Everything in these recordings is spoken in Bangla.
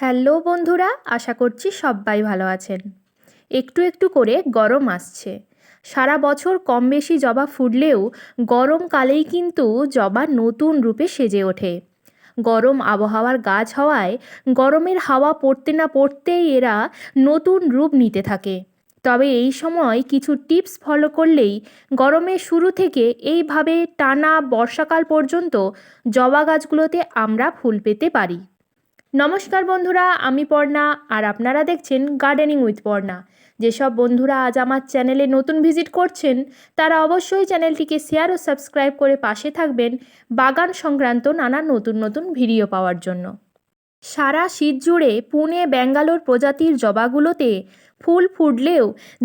হ্যালো বন্ধুরা, আশা করছি সবাই ভালো আছেন। একটু একটু করে গরম আসছে। সারা বছর কম বেশি জবা ফুটলেও গরমকালেই কিন্তু জবা নতুন রূপে সেজে ওঠে। গরম আবহাওয়ার গাছ হওয়ায় গরমের হাওয়া পড়তে না পড়তেই এরা নতুন রূপ নিতে থাকে। তবে এই সময় কিছু টিপস ফলো করলেই গরমের শুরু থেকে এইভাবে টানা বর্ষাকাল পর্যন্ত জবা গাছগুলোতে আমরা ফুল পেতে পারি। নমস্কার বন্ধুরা, আমি পর্ণা আর আপনারা দেখছেন গার্ডেনিং উইথ পর্ণা। যেসব বন্ধুরা আজ আমার চ্যানেলে নতুন ভিজিট করছেন, তারা অবশ্যই চ্যানেলটিকে শেয়ার ও সাবস্ক্রাইব করে পাশে থাকবেন বাগান সংক্রান্ত নানা নতুন নতুন ভিডিও পাওয়ার জন্য। সারা শীত জুড়ে পুনে, ব্যাঙ্গালোর প্রজাতির জবাগুলোতে ফুল ফুটলেও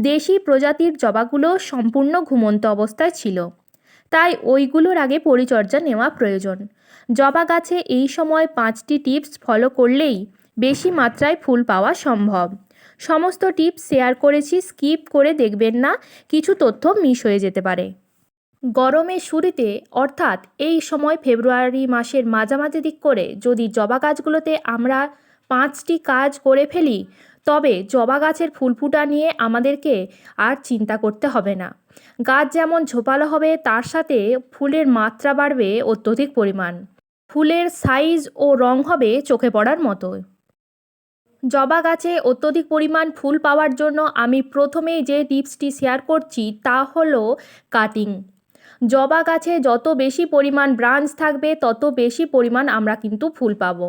দেশি প্রজাতির জবাগুলো সম্পূর্ণ ঘুমন্ত অবস্থায় ছিল। তাই ওইগুলোর আগে পরিচর্যা নেওয়া প্রয়োজন। জবা গাছে এই সময় পাঁচটি টিপস ফলো করলেই বেশি মাত্রায় ফুল পাওয়া সম্ভব। সমস্ত টিপস শেয়ার করেছি, স্কিপ করে দেখবেন না, কিছু তথ্য মিস হয়ে যেতে পারে। গরমের শুরুতে, অর্থাৎ এই সময় ফেব্রুয়ারি মাসের মাঝামাঝি দিক করে যদি জবা গাছগুলোতে আমরা পাঁচটি কাজ করে ফেলি, তবে জবা গাছের ফুল ফুটা নিয়ে আমাদেরকে আর চিন্তা করতে হবে না। গাছ যেমন ঝোপালো হবে, তার সাথে ফুলের মাত্রা বাড়বে অত্যধিক পরিমাণ। ফুলের সাইজ ও রং হবে চোখে পড়ার মতো। জবা গাছে অত্যধিক পরিমাণ ফুল পাওয়ার জন্য আমি প্রথমেই যে টিপসটি শেয়ার করছি তা হলো কাটিং। জবা গাছে যত বেশি পরিমাণ ব্রাঞ্চ থাকবে, তত বেশি পরিমাণ আমরা কিন্তু ফুল পাবো।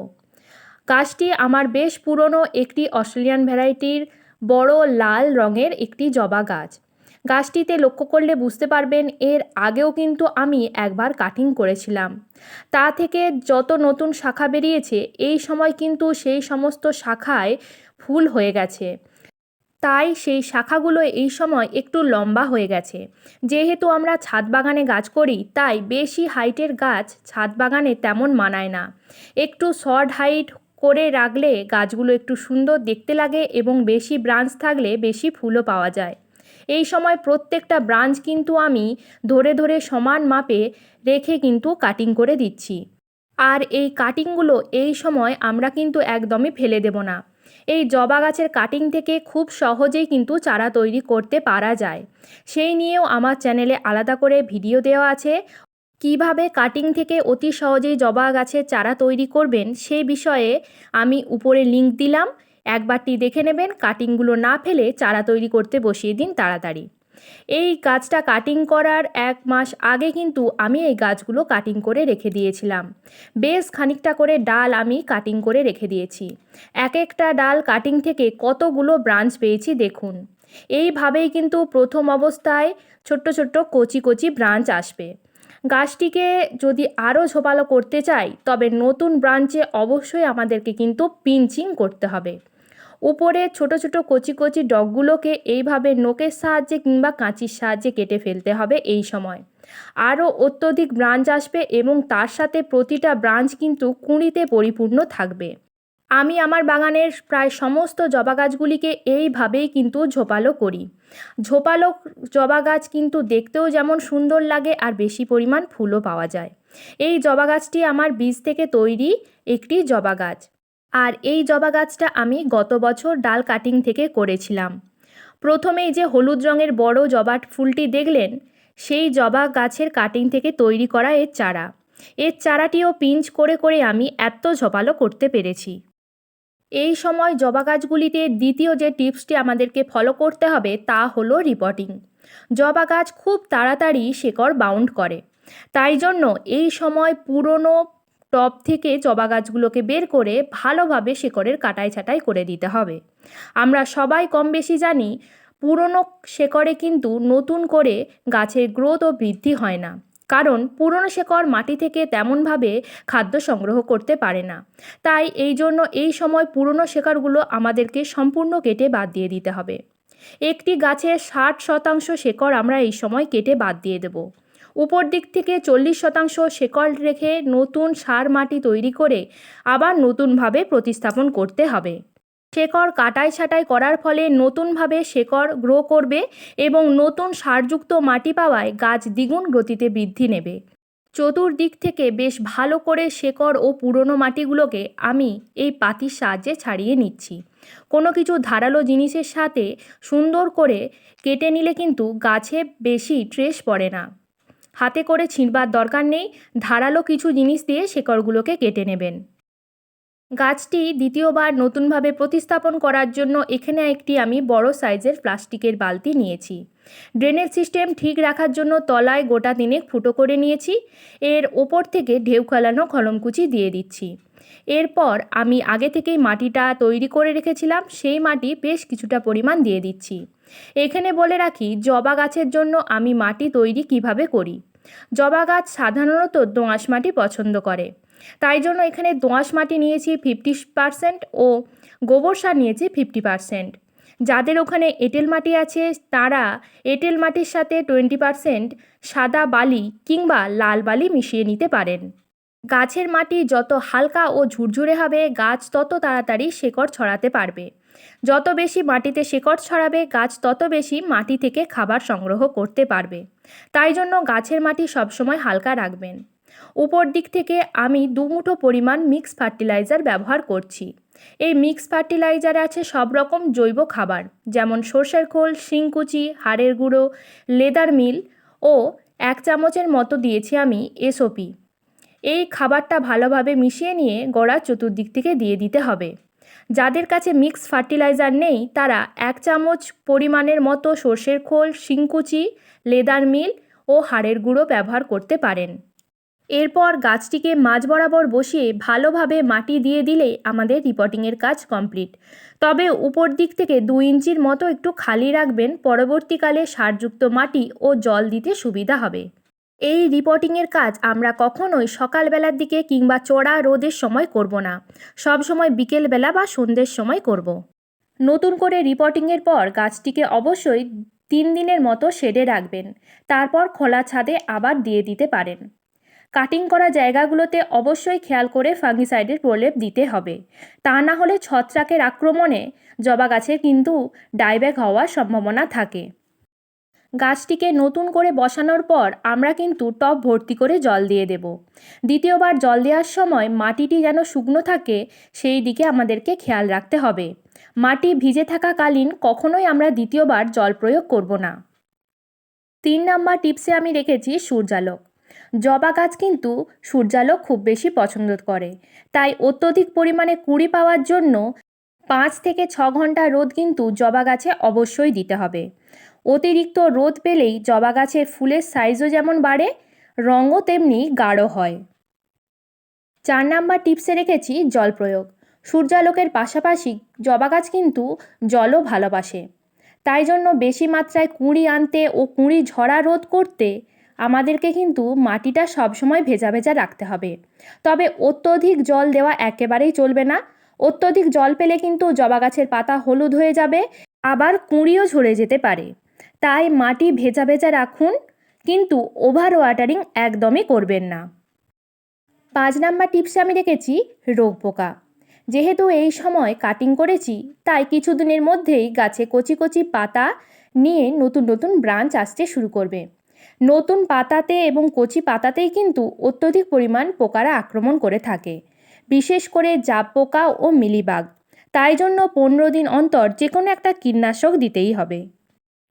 গাছটি আমার বেশ পুরনো একটি অস্ট্রেলিয়ান ভ্যারাইটির বড় লাল রঙের একটি জবা গাছ। গাছটিতে লক্ষ্য করলে বুঝতে পারবেন এর আগেও কিন্তু আমি একবার কাটিং করেছিলাম। তা থেকে যত নতুন শাখা বেরিয়েছে, এই সময় কিন্তু সেই সমস্ত শাখায় ফুল হয়ে গেছে। তাই সেই শাখাগুলো এই সময় একটু লম্বা হয়ে গেছে। যেহেতু আমরা ছাদ বাগানে গাছ করি, তাই বেশি হাইটের গাছ ছাদ বাগানে তেমন মানায় না। একটু শর্ট হাইট করে রাখলে গাছগুলো একটু সুন্দর দেখতে লাগে এবং বেশি ব্রাঞ্চ থাকলে বেশি ফুলও পাওয়া যায়। এই সময় প্রত্যেকটা ব্রাঞ্চ কিন্তু আমি ধরে ধরে সমান মাপে রেখে কিন্তু কাটিং করে দিচ্ছি। আর এই কাটিংগুলো এই সময় আমরা কিন্তু একদমই ফেলে দেব না। এই জবা গাছের কাটিং থেকে খুব সহজেই কিন্তু চারা তৈরি করতে পারা যায়। সেই নিয়েও আমার চ্যানেলে আলাদা করে ভিডিও দেওয়া আছে। কীভাবে কাটিং থেকে অতি সহজেই জবা গাছের চারা তৈরি করবেন সেই বিষয়ে আমি উপরে লিংক দিলাম। একবারটি দেখে নেবেন কাটিংগুলো না ফেলে চারা তৈরি করতে বসিয়ে দিন তাড়াতাড়ি। এই গাছটা কাটিং করার এক মাস আগে কিন্তু আমি এই গাছগুলো কাটিং করে রেখে দিয়েছিলাম। বেশ খানিকটা করে ডাল আমি কাটিং করে রেখে দিয়েছি। এক একটা ডাল কাটিং থেকে কতগুলো ব্রাঞ্চ পেয়েছি দেখুন। এইভাবেই কিন্তু প্রথম অবস্থায় ছোট্ট ছোট্ট কচি কচি ব্রাঞ্চ আসবে। গাছটিকে যদি আরও ঝোপালো করতে চাই, তবে নতুন ব্রাঞ্চে অবশ্যই আমাদেরকে কিন্তু পিঞ্চিং করতে হবে। উপরে ছোট ছোট কচি কচি ডগগুলোকে এইভাবে নোকের সাহায্যে কিংবা কাঁচির সাহায্যে কেটে ফেলতে হবে এই সময়। আরও অত্যধিক ব্রাঞ্চ আসবে এবং তার সাথে প্রতিটা ব্রাঞ্চ কিন্তু কুঁড়িতে পরিপূর্ণ থাকবে। আমি আমার বাগানের প্রায় সমস্ত জবা গাছগুলিকে এইভাবেই কিন্তু ঝোপালো করি। ঝোপালো জবা গাছ কিন্তু দেখতেও যেমন সুন্দর লাগে আর বেশি পরিমাণ ফুলও পাওয়া যায়। এই জবা গাছটি আমার বীজ থেকে তৈরি একটি জবা গাছ। আর এই জবা গাছটা আমি গত বছর ডাল কাটিং থেকে করেছিলাম। প্রথমেই যে হলুদ রঙের বড় জবা ফুলটি দেখলেন, সেই জবা গাছের কাটিং থেকে তৈরি করা এর চারা। এর চারাটিও পিঞ্চ করে করে আমি এত ঝপালো করতে পেরেছি। এই সময় জবা গাছগুলিতে দ্বিতীয় যে টিপসটি আমাদেরকে ফলো করতে হবে তা হলো রিপোর্টিং। জবা গাছ খুব তাড়াতাড়ি শেকড় বাউন্ড করে। তাই জন্য এই সময় পুরনো টব থেকে জবা গাছগুলোকে বের করে ভালোভাবে শেকড়ের কাটাই ছাটাই করে দিতে হবে। আমরা সবাই কম বেশি জানি, পুরনো শেকড়ে কিন্তু নতুন করে গাছের গ্রোথ ও বৃদ্ধি হয় না। কারণ পুরনো শেকড় মাটি থেকে তেমনভাবে খাদ্য সংগ্রহ করতে পারে না। তাই এই জন্য এই সময় পুরনো শেকড়গুলো আমাদেরকে সম্পূর্ণ কেটে বাদ দিয়ে দিতে হবে। একটি গাছের ষাট শতাংশ শেকড় আমরা এই সময় কেটে বাদ দিয়ে দেব। উপর দিক থেকে চল্লিশ শতাংশ শেকড় রেখে নতুন সার মাটি তৈরি করে আবার নতুনভাবে প্রতিস্থাপন করতে হবে। শেকড় কাটাই ছাটাই করার ফলে নতুনভাবে শেকড় গ্রো করবে এবং নতুন সারযুক্ত মাটি পাওয়ায় গাছ দ্বিগুণ গতিতে বৃদ্ধি নেবে। চতুর্দিক থেকে বেশ ভালো করে শেকড় ও পুরনো মাটিগুলোকে আমি এই পাতির সাহায্যে ছাড়িয়ে নিচ্ছি। কোনো কিছু ধারালো জিনিসের সাথে সুন্দর করে কেটে নিলে কিন্তু গাছে বেশি ট্রেস পড়ে না। হাতে করে ছিঁড়বার দরকার নেই, ধারালো কিছু জিনিস দিয়ে শেকড়গুলোকে কেটে নেবেন। গাছটি দ্বিতীয়বার নতুনভাবে প্রতিস্থাপন করার জন্য এখানে একটি আমি বড় সাইজের প্লাস্টিকের বালতি নিয়েছি। ড্রেনেজ সিস্টেম ঠিক রাখার জন্য তলায় গোটা দিনেক ফুটো করে নিয়েছি। এর ওপর থেকে ঢেউ খেলানো খলমকুচি দিয়ে দিচ্ছি। এরপর আমি আগে থেকেই মাটিটা তৈরি করে রেখেছিলাম, সেই মাটি বেশ কিছুটা পরিমাণ দিয়ে দিচ্ছি। এখানে বলে রাখি, জবা গাছের জন্য আমি মাটি তৈরি কীভাবে করি? জবা গাছ সাধারণত দোঁয়াশ মাটি পছন্দ করে। তাই জন্য এখানে দোঁয়াশ মাটি নিয়েছি ফিফটি পারসেন্ট ও গোবর সার নিয়েছি ফিফটি পারসেন্ট যাদের ওখানে এঁটেল মাটি আছে, তারা এঁটেল মাটির সাথে টোয়েন্টি পারসেন্ট সাদা বালি কিংবা লাল বালি মিশিয়ে নিতে পারেন। গাছের মাটি যত হালকা ও ঝুরঝুরে হবে, গাছ তত তাড়াতাড়ি শেকড় ছড়াতে পারবে। যত বেশি মাটিতে শেকড় ছড়াবে, গাছ তত বেশি মাটি থেকে খাবার সংগ্রহ করতে পারবে। তাই জন্য গাছের মাটি সবসময় হালকা রাখবেন। উপর দিক থেকে আমি দুমুঠো পরিমাণ মিক্স ফার্টিলাইজার ব্যবহার করছি। এই মিক্স ফার্টিলাইজারে আছে সব রকম জৈব খাবার, যেমন সর্ষের খোল, শিংকুচি, হাড়ের গুঁড়ো, লেদার মিল ও এক চামচের মতো দিয়েছি আমি এসওপি। এই খাবারটা ভালোভাবে মিশিয়ে নিয়ে গোড়ার চতুর্দিক থেকে দিয়ে দিতে হবে। যাদের কাছে মিক্স ফার্টিলাইজার নেই, তারা এক চামচ পরিমাণের মতো সর্ষের খোল, শিংকুচি, লেদার মিল ও হাড়ের গুঁড়ো ব্যবহার করতে পারেন। এরপর গাছটিকে মাঝ বরাবর বসিয়ে ভালোভাবে মাটি দিয়ে দিলে আমাদের রিপোর্টিংয়ের কাজ কমপ্লিট। তবে উপর দিক থেকে দু ইঞ্চির মতো একটু খালি রাখবেন, পরবর্তীকালে সারযুক্ত মাটি ও জল দিতে সুবিধা হবে। এই রিপোর্টিংয়ের কাজ আমরা কখনোই সকালবেলার দিকে কিংবা চড়া রোদের সময় করব না। সব সময় বিকেলবেলা বা সন্ধ্যের সময় করব। নতুন করে রিপোর্টিংয়ের পর গাছটিকে অবশ্যই তিন দিনের মতো শেডে রাখবেন। তারপর খোলা ছাদে আবার দিয়ে দিতে পারেন। কাটিং করা জায়গাগুলোতে অবশ্যই খেয়াল করে ফাঙ্গিসাইডের প্রলেপ দিতে হবে। তা না হলে ছত্রাকের আক্রমণে জবা গাছের কিন্তু ডাইব্যাক হওয়ার সম্ভাবনা থাকে। গাছটিকে নতুন করে বসানোর পর আমরা কিন্তু টব ভর্তি করে জল দিয়ে দেব। দ্বিতীয়বার জল দেওয়ার সময় মাটিটি যেন শুকনো থাকে, সেই দিকে আমাদেরকে খেয়াল রাখতে হবে। মাটি ভিজে থাকাকালীন কখনোই আমরা দ্বিতীয়বার জল প্রয়োগ করব না। তিন নাম্বার টিপসে আমি রেখেছি সূর্যালোক। জবা গাছ কিন্তু সূর্যালোক খুব বেশি পছন্দ করে। তাই অত্যধিক পরিমাণে কুড়ি পাওয়ার জন্য পাঁচ থেকে ছ ঘণ্টা রোদ কিন্তু জবা গাছে অবশ্যই দিতে হবে। অতিরিক্ত রোদ পেলেই জবা গাছের ফুলের সাইজও যেমন বাড়ে, রঙও তেমনি গাঢ় হয়। চার নাম্বার টিপসে রেখেছি জল প্রয়োগ। সূর্যালোকের পাশাপাশি জবা গাছ কিন্তু জলও ভালোবাসে। তাই জন্য বেশি মাত্রায় কুঁড়ি আনতে ও কুঁড়ি ঝরা রোধ করতে আমাদেরকে কিন্তু মাটিটা সবসময় ভেজা ভেজা রাখতে হবে। তবে অত্যধিক জল দেওয়া একেবারেই চলবে না। অত্যধিক জল পেলে কিন্তু জবা গাছের পাতা হলুদ হয়ে যাবে, আবার কুঁড়িও ঝরে যেতে পারে। তাই মাটি ভেজা ভেজা রাখুন, কিন্তু ওভার ওয়াটারিং একদমই করবেন না। পাঁচ নাম্বার টিপসে আমি রেখেছি, রোগ পোকা। যেহেতু এই সময় কাটিং করেছি, তাই কিছুদিনের মধ্যেই গাছে কচি কচি পাতা নিয়ে নতুন নতুন ব্রাঞ্চ আসতে শুরু করবে। নতুন পাতাতে এবং কচি পাতাতেই কিন্তু অত্যধিক পরিমাণ পোকারা আক্রমণ করে থাকে। বিশেষ করে জাব পোকা ও মিলিবাগ। তাই জন্য পনেরো দিন অন্তর যে কোনো একটা কীটনাশক দিতেই হবে।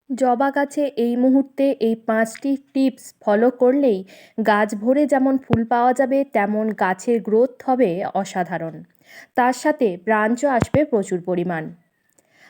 জবা গাছে এই মুহূর্তে এই পাঁচটি টিপস ফলো করলেই গাছ ভরে যেমন ফুল পাওয়া যাবে, তেমন গাছের গ্রোথ হবে অসাধারণ। তার সাথে ব্রাঞ্চও আসবে প্রচুর পরিমাণ।